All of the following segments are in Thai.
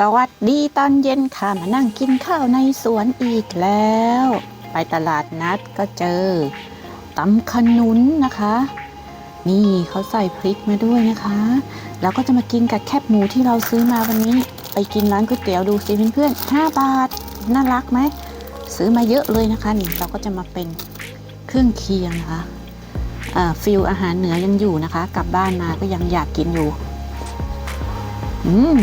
สวัสดีตอนเย็นค่ะมานั่งกินข้าวในสวนอีกแล้ว ไปตลาดนัดก็เจอตำขนุนนะคะ นี่เขาใส่พริกมาด้วยนะคะ แล้วก็จะมากินกับแคบหมูที่เราซื้อมาวันนี้ ไปกินร้านก๋วยเตี๋ยวดูสิเพื่อนๆ5บาท น่ารักไหม ซื้อมาเยอะเลยนะคะนี่เราก็จะมาเป็นเครื่องเคียงนะคะฟิลอาหารเหนือยังอยู่นะคะ กลับบ้านมาก็ยังอยากกินอยู่ อืม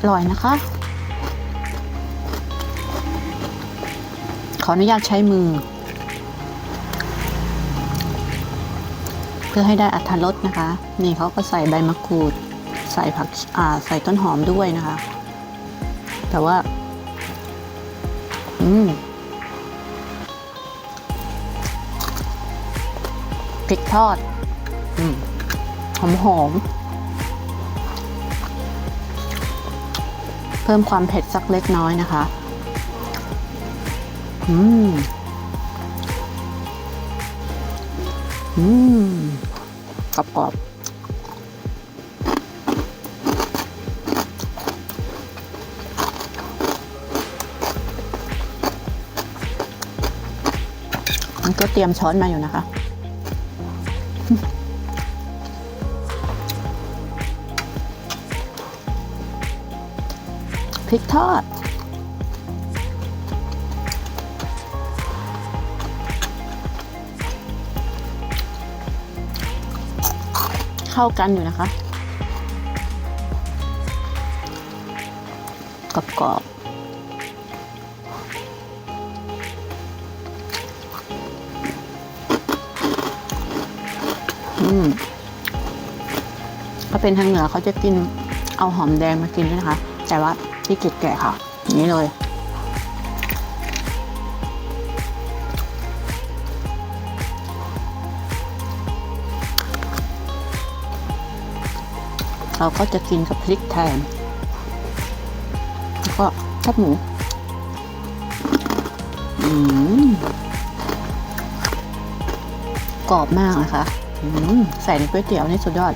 อร่อยนะคะ ขออนุญาตใช้มือ เพื่อให้ได้อัตรสนะคะ นี่เขาก็ใส่ใบมะกรูด ใส่ผักใส่ต้นหอมด้วยนะคะ แต่ว่า อืมพริกทอด อืม หอมหอม เพิ่มความเผ็ดสักเล็กน้อยนะคะอืมอืมกรอบกรอบมันก็เตรียมช้อนมาอยู่นะคะ พริกทอด เข้ากันอยู่นะคะ กรอบกรอบๆอืมถ้าเป็นทางเหนือเขาจะกินเอาหอมแดงมากินด้วยนะคะ แต่ว่า ที่กิดแก่ค่ะนี้เลย เราก็จะกินกับพริกแทน แล้วก็แคบหมูอืมกรอบมากนะคะอืมใส่ในก๋วยเตี๋ยวนี่สุดยอด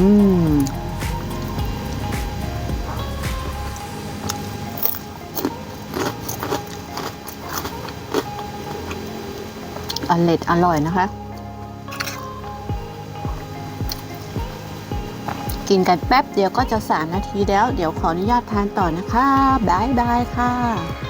มอร่อยอร่อยนะคะ กินกันแป๊บเดียวก็จะสามนาทีแล้ว เดี๋ยวขออนุญาตทานต่อนะคะบายบายค่ะ